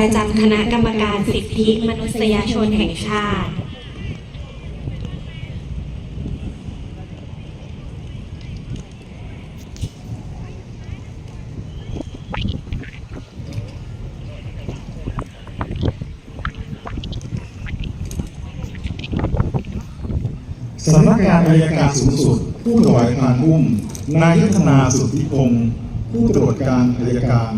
ประจำคณะกรรมการสิทธิมนุษยชนแห่งชาติ สำนักงานอายการสูงสุด ผู้ถวายงารอุ้ม นายยุทธนาสุทธิพงศ์ผู้ตรวจการอายการ